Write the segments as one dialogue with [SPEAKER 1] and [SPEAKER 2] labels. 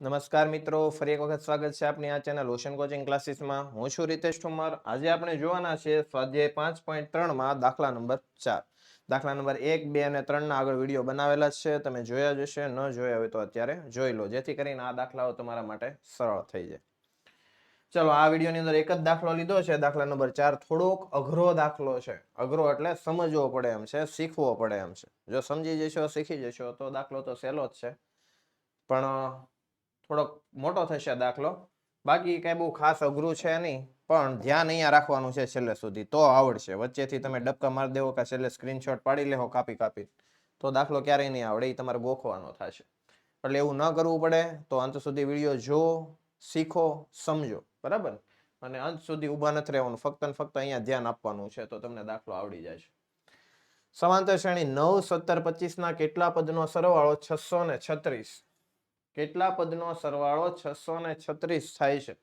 [SPEAKER 1] નમસ્કાર મિત્રો, ફરી એક વખત સ્વાગત છે આપની આ ચેનલ ઓશન કોચિંગ ક્લાસીસમાં હું છું રીતેશ ઠુમર. આજે આપણે જોવાના છે સ્વાધ્યાય પાંચ પોઈન્ટ ત્રણમાં દાખલા નંબર ચાર. દાખલા નંબર એક, બે અને ત્રણના આગળ વીડિયો બનાવેલા છે. તમે જોયા જ હશે, ન જોયા હોય તો અત્યારે જોઈ લો. જેથી કરીને આ દાખલાઓ તમારા માટે સરળ થઈ જાય. ચલો, આ વિડીયોની અંદર એક જ દાખલો લીધો છે. દાખલા નંબર ચાર થોડોક અઘરો દાખલો છે. અઘરો એટલે સમજવો પડે એમ છે, શીખવો પડે એમ છે. જો સમજી જશો, શીખી જશો, તો દાખલો તો સહેલો જ છે. પણ થોડોક મોટો થશે દાખલો. બાકી કઈ બહુ ખાસ અઘરું છે નહીં, પણ ધ્યાન અહીંયા રાખવાનું છે છેલ્લે સુધી, તો આવડશે. વચ્ચેથી તમે ડબકા મારી દેવો કે છેલ્લે સ્ક્રીનશોટ પાડી લેવો કાપી કાપી, તો દાખલો ક્યારેય નહીં આવડે, એ તમારે ગોખવાનો થશે. એટલે એવું ન કરવું પડે, તો અંત સુધી વીડિયો જો શીખો, સમજો. બરાબર? અને અંત સુધી ઊભા નથી રહેવાનું, ફક્ત ને ફક્ત અહીંયા ધ્યાન આપવાનું છે, તો તમને દાખલો આવડી જાય છે. સમાંતર શ્રેણી નવ, સત્તર, પચીસ ના કેટલા પદનો સરવાળો? છસો ને છત્રીસ. કેટલા પદનો સરવાળો છસો ને છત્રીસ થાય છે?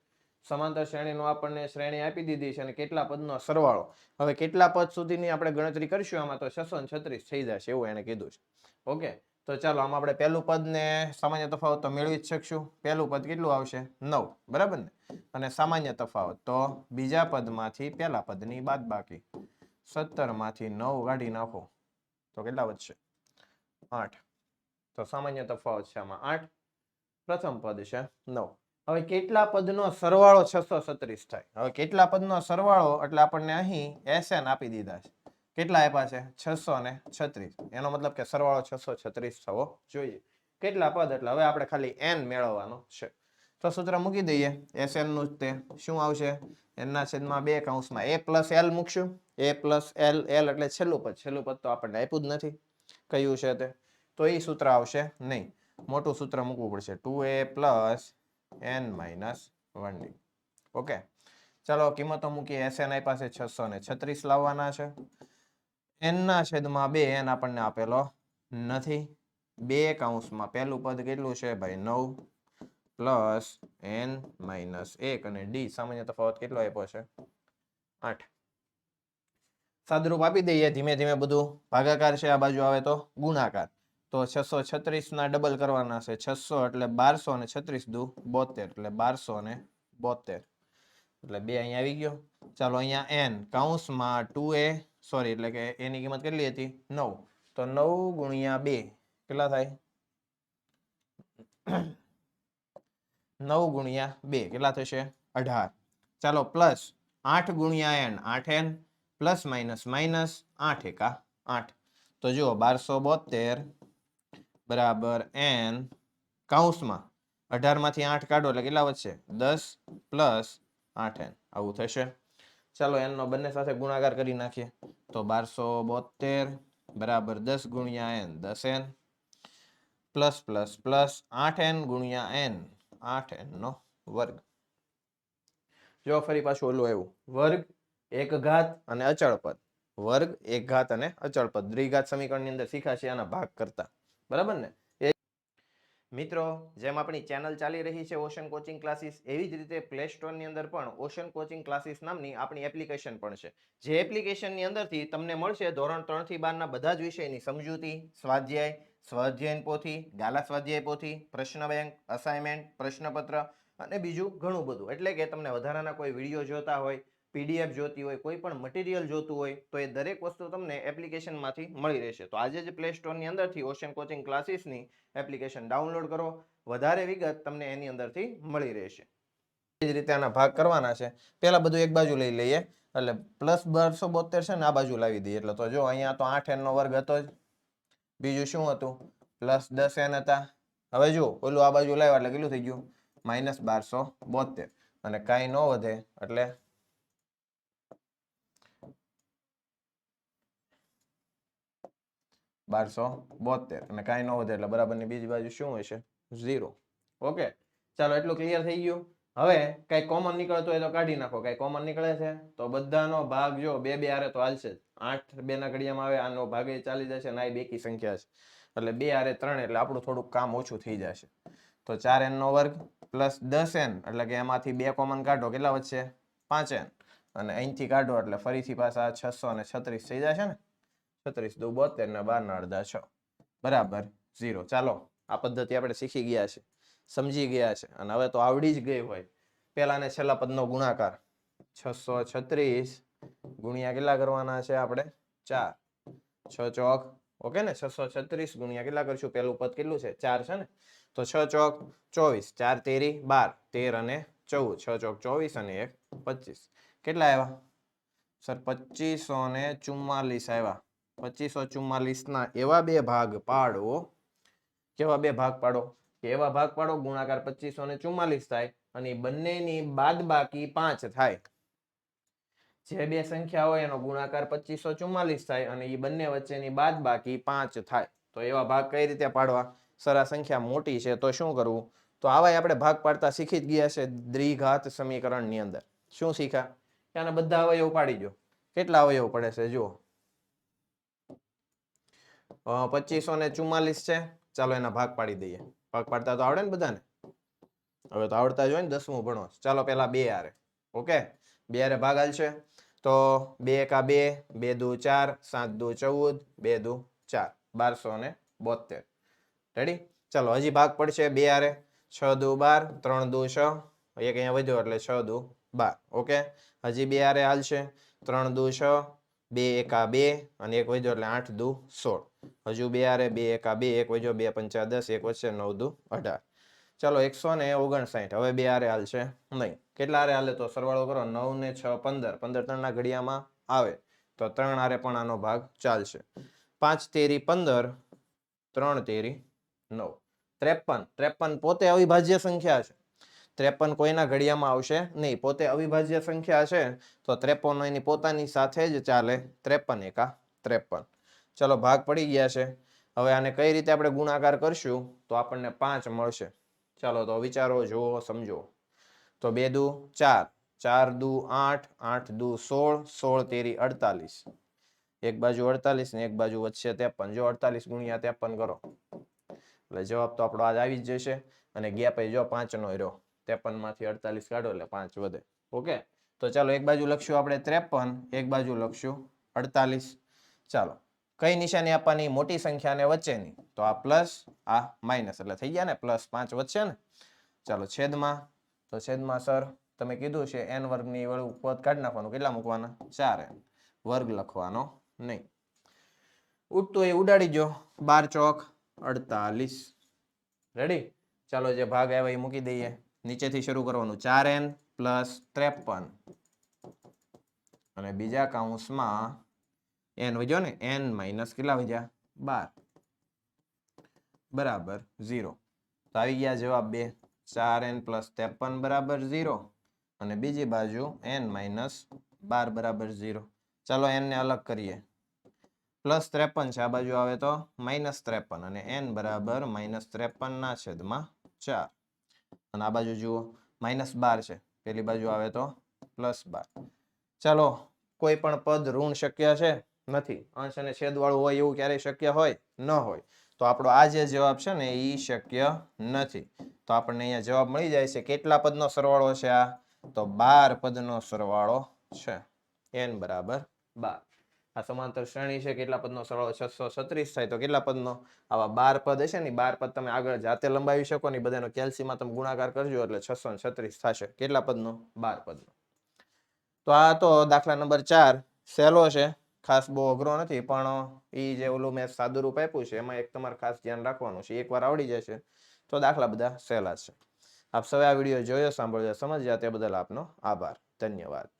[SPEAKER 1] સમાંતર શ્રેણીનો આપણને શ્રેણી આપી દીધી છે અને કેટલા પદનો સરવાળો? હવે કેટલા પદ સુધીની આપણે ગણતરી કરીશું? આમાં તો છસો ને છત્રીસ થઈ જશે એવું એને કીધું છે. ઓકે, તો ચાલો આમાં આપણે પહેલું પદ ને સામાન્ય તફાવત તો મેળવી જ શકશું. પહેલું પદ કેટલું આવશે? નવ, બરાબર ને? અને સામાન્ય તફાવત તો બીજા પદમાંથી પહેલા પદની બાદ બાકી સત્તરમાંથી નવ કાઢી નાખો. તો કેટલા વધશે? આઠ. તો સામાન્ય તફાવત છે આમાં આઠ. પ્રથમ પદ છે. નવ. હવે કેટલા પદનો સરવાળો છસો છત્રીસ થાય? હવે કેટલા પદનો સરવાળો? એટલે આપણને અહીં એસએન આપી દીધા છે. કેટલા આપ્યા છે? છસો ને છત્રીસ. એનો મતલબ કે સરવાળો છસો છત્રીસ થવો જોઈએ. કેટલા પદ? એટલે હવે આપણે ખાલી એન મેળવવાનો છે. તો સૂત્ર મૂકી દઈએ. એસએનનું તે શું આવશે? એના છેદમાં બે કૌંસમાં એ પ્લસ એલ મૂકશું. એ પ્લસ એલ એલ એટલે છેલ્લું પદ. છેલ્લું પદ તો આપણને આપ્યું જ નથી. કયું છે તે? તો એ સૂત્ર આવશે નહીં. મોટું સૂત્ર મૂકવું પડશે. Two A plus N minus one D okay ચાલો, કિંમતો મૂકીએ. એસ એન આપ્યા છે છસો ને છત્રીસ લાવવાના છે. એનના છેદમાં બે એન આપણને આપેલો નથી. બે કાઉન્સમાં પહેલું પદ કેટલું છે? ભાઈ, નવ પ્લસ એન માઇનસ એક અને ડી સામાન્ય તફાવત કેટલો આપ્યો છે? આઠ. સાદરૂપ આપી દઈએ. ધીમે ધીમે બધું ભાગાકાર છે. આ બાજુ આવે તો ગુણાકાર. તો છસો છત્રીસ ના ડબલ કરવાના છે. છસો એટલે બારસો ને છત્રીસ દુ બોતેર એટલે બારસો ને બોતેર. એટલે બે અહીંયા આવી ગયો. ચાલો અહીંયા એન કાઉન્સમાં ટુ એ સોરી એટલે કે એની કિંમત કેટલી હતી? નવ. તો નવ ગુણ્યા બે કેટલા થાય? નવ ગુણ્યા બે કેટલા થશે? અઢાર. ચાલો પ્લસ આઠ ગુણ્યા એન આઠ એન પ્લસ માઇનસ માઇનસ આઠ એકા આઠ. તો જુઓ બારસો બોતેર બરાબર એન કાઉન્સમાં અઢારમાંથી આઠ કાઢો એટલે કેટલા વધશે? દસ પ્લસ આઠ એન આવું થશે. ચાલો એનનો બંને સાથે ગુણાકાર કરી નાખીએ. તો બારસો બોતેર બરાબર દસ ગુણ્યા એન દસ એન પ્લસ પ્લસ પ્લસ આઠ એન ગુણ્યા એન આઠ એનનો વર્ગ. જો ફરી પાછું ઓલું આવ્યું. વર્ગ એક ઘાત અને અચળ પદ. વર્ગ એક ઘાત અને અચળ પદ. દ્વિઘાત સમીકરણની અંદર શીખાશે આના ભાગ કરતા. બરાબર ને? એ મિત્રો, જેમ આપણી ચેનલ ચાલી રહી છે ઓશન કોચિંગ ક્લાસીસ એવી જ રીતે પ્લે સ્ટોરની અંદર પણ ઓશન કોચિંગ ક્લાસીસ નામની આપણી એપ્લિકેશન પણ છે. જે એપ્લિકેશનની અંદરથી તમને મળશે ધોરણ ત્રણથી બારના બધા જ વિષયની સમજૂતી, સ્વાધ્યાય સ્વાધ્યાયન પોથી, ગાલા સ્વાધ્યાય પોથી, પ્રશ્ન બેંક અસાઇનમેન્ટ પ્રશ્નપત્ર અને બીજું ઘણું બધું. એટલે કે તમને વધારાના કોઈ વીડિયો જોતા હોય પીડીએફ જોતી હોય, કોઈ પણ મટીરિયલ જોતું હોય, તો એ દરેક વસ્તુ તમને એપ્લિકેશનમાંથી મળી રહેશે. તો આજે જ પ્લે સ્ટોરની અંદરથી ઓશન કોચિંગ ક્લાસીસની એપ્લિકેશન ડાઉનલોડ કરો. વધારે વિગત તમને એની અંદરથી મળી રહેશે. એ જ રીતે આના ભાગ કરવાના છે. પહેલાં બધું એક બાજુ લઈ લઈએ. એટલે પ્લસ બારસો બોતેર છે ને આ બાજુ લાવી દઈએ. એટલે તો જો અહીંયા તો આઠ એનનો વર્ગ હતો જ. બીજું શું હતું? પ્લસ દસ એન હતા. હવે જો ઓલું આ બાજુ લાવ્યા એટલે કેટલું થઈ ગયું? માઇનસ બારસો બોતેર. અને કાંઈ ન વધે એટલે બારસો બોતેર અને કાંઈ ન વધે એટલે બરાબરની બીજી બાજુ શું હશે ઝીરો. ઓકે, ચાલો એટલું ક્લિયર થઈ ગયું. હવે કઈ કોમન નીકળતું હોય તો કાઢી નાખો. કઈ કોમન નીકળે છે તો બધાનો ભાગ જો બે બે આરે તો હાલશે જ. આઠ બે ના ઘડિયામાં આવે, આનો ભાગ એ ચાલી જશે અને આ બેકી સંખ્યા છે. એટલે બે આરે ત્રણ એટલે આપણું થોડુંક કામ ઓછું થઈ જશે. તો ચાર એન નો વર્ગ પ્લસ દસ એન એટલે કે એમાંથી બે કોમન કાઢો, કેટલા વધશે? પાંચ એન અને અહીંથી કાઢો એટલે ફરીથી પાછા છસો અને છત્રીસ થઈ જશે ને? છત્રીસ દુ બોતેર ને બાર અડધા છ. બરાબર, ઝીરો. ચાલો, આ પદ્ધતિ આપણે શીખી ગયા છે, સમજી ગયા છે. અને હવે તો આવડી જ ગઈ હોય. પેલા ને છેલ્લા પદનો ગુણાકાર. છસો છત્રીસ ગુણ્યા કેટલા કરવાના છે આપણે? ચાર. છ ચોક. ઓકે ને? છસો છત્રીસ ગુણ્યા કેટલા કરશું? પેલું પદ કેટલું છે? ચાર છે ને? તો છ ચોક ચોવીસ. ચાર તેરી બાર. તેર અને ચૌદ. છ ચોક ચોવીસ અને એક પચીસ. કેટલા આવ્યા? સર, પચીસો ને ચુમ્માલીસ આવ્યા. પચીસો ચુમ્માલીસના એવા બે ભાગ પાડો. કેવા બે ભાગ પાડો? એવા ભાગ પાડો, ગુણાકાર પચીસો ને ચુમ્માલીસ થાય અને બંનેની બાદ બાકી પાંચ થાય. જે બે સંખ્યા હોય એનો ગુણાકાર પચીસો ચુમ્માલીસ થાય અને એ બંને વચ્ચેની બાદ બાકી પાંચ થાય. તો એવા ભાગ કઈ રીતે પાડવા? સરા સંખ્યા મોટી છે, તો શું કરવું? તો આવા આપણે ભાગ પાડતા શીખી જ ગયા છે દ્વિઘાત સમીકરણની અંદર. શું શીખ્યા કે આના બધા અવયવ પાડી દો કેટલા અવયવ પડે છે, જુઓ. પચીસો ને ચુમ્માલીસ છે. ચાલો એના ભાગ પાડી દઈએ. ભાગ પાડતા તો આવડે ને બધાને? હવે તો આવડતા જ હોય ને દસમું ભણો. ચાલો પેલા બે આરે. ઓકે? બે આરે ભાગ હાલશે. તો બે એકા બે બે દુ ચાર, સાત દુ ચૌદ, બે દુ ચાર. બારસો ને બોતેર રેડી ચાલો, હજી ભાગ પડશે બે આરે. છ દુ બાર, ત્રણ દુ છ. એક અહીંયા વધ્યો એટલે છ દુ બાર. ઓકે? હજી બે આરે હાલશે. ત્રણ દુ છ બે, એકા બે અને એક વજો એટલે આઠ, દુ, સોળ. હજુ બે આરે બે, એકા બે, એક વજો બે પંચા દસ, એક વચ્ચે નવ, દુ, અઢાર. ચાલો, એકસો ને ઓગણસાઠ. હવે બે આરે હાલશે નહીં. કેટલા આરે હાલે તો સરવાળો કરો, નવ ને છ, પંદર. પંદર ત્રણના ઘડિયામાં આવે. તો ત્રણ આરે પણ આનો ભાગ ચાલશે. પાંચ તેરી પંદર, ત્રણ તેરી નવ. ત્રેપન. ત્રેપન પોતે અવિભાજ્ય સંખ્યા છે. ત્રેપન કોઈના ઘડિયામાં આવશે નહીં. પોતે અવિભાજ્ય સંખ્યા છે, તો ત્રેપન એની પોતાની સાથે જ ચાલે. ત્રેપન એકા ત્રેપન. ચલો, ભાગ પડી ગયા છે. હવે આને કઈ રીતે આપણે ગુણાકાર કરશું? તો આપણને પાંચ મળશે. ચાલો, તો વિચારો, જુઓ, સમજો. તો બે દુ ચાર. ચાર દુ આઠ. આઠ દુ સોળ. સોળ તેરી અડતાલીસ. એક બાજુ અડતાલીસ ને એક બાજુ વચ્ચે ત્રેપન. જો અડતાલીસ ગુણ્યા ત્રેપન કરો. એટલે જવાબ તો આપણો આજ આવી જ જશે. અને ગેપ જો પાંચ નો રહ્યો ત્રેપનમાંથી અડતાલીસ કાઢો એટલે પાંચ વધે. ઓકે? તો ચાલો, એક બાજુ લખશું આપણે ત્રેપન, એક બાજુ લખશું અડતાલીસ. ચાલો, કઈ નિશાની આપવાની મોટી સંખ્યાને વચ્ચેની? તો આ પ્લસ, આ માઇનસ. એટલે થઈ ગયા ને? પ્લસ પાંચ વચ્ચે ને? ચાલો, છેદમાં, તો છેદમાં સર, તમે કીધું છે એન વર્ગની વળું પદ કાઢી નાખવાનું. કેટલા મૂકવાના? ચાર એન. વર્ગ લખવાનો નહીં. ઉડતું એ ઉડાડી દો બાર ચોક અડતાલીસ. રેડી ચાલો, જે ભાગ આવ્યો એ મૂકી દઈએ. નીચેથી શરૂ કરવાનું. ચાર એન પ્લસ ત્રેપન. અને બીજા કાઉન્સમાં એન વજો ને, એન માઇનસ કેટલા વજ્યા બાર. બરાબર, ઝીરો. તો આવી ગયા જવાબ બે. ચાર એન પ્લસ ત્રેપન બરાબર ઝીરો. અને બીજી બાજુ એન માઇનસ બાર બરાબર ઝીરો. ચાલો એનને અલગ કરીએ. પ્લસ ત્રેપન છે, આ બાજુ આવે તો માઇનસ ત્રેપન. અને એન બરાબર માઇનસ ત્રેપન ના છેદમાં ચાર. અને આ બાજુ જુઓ માઇનસ બાર છે. પેલી બાજુ આવે તો પ્લસ બાર. ચાલો, કોઈ પણ પદ ઋણ શક્ય છે? નથી. અંશ અને છેદ વાળું હોય એવું ક્યારેય શક્ય હોય? ન હોય. તો આપણો આ જે જવાબ છે ને એ શક્ય નથી. તો આપણને અહીંયા જવાબ મળી જાય છે, કેટલા પદનો સરવાળો છે આ? તો બાર પદનો સરવાળો છે. એન બરાબર બાર. આ સમાંતર શ્રેણી છે, કેટલા પદનો સરવાળો છસો છત્રીસ થાય તો કેટલા પદનો? આવા બાર પદ હશે ને બાર પદ તમે આગળ જાતે લંબાવી શકો ને બધાનો કેલ્સીમાં તમે ગુણાકાર કરજો એટલે છસો છત્રીસ થશે. કેટલા પદનો? બાર પદનો. તો આ તો દાખલા નંબર ચાર. સહેલો છે, ખાસ બહુ અઘરો નથી, પણ એ જે ઓલું મેં સાદુરૂપ આપ્યું છે, એમાં એક તમારે ખાસ ધ્યાન રાખવાનું છે, એકવાર આવડી જશે તો દાખલા બધા સહેલા છે. આપ સૌ આ વીડિયો જોયો, સાંભળ્યો, સમજ્યા, તે બદલ આપનો આભાર. ધન્યવાદ.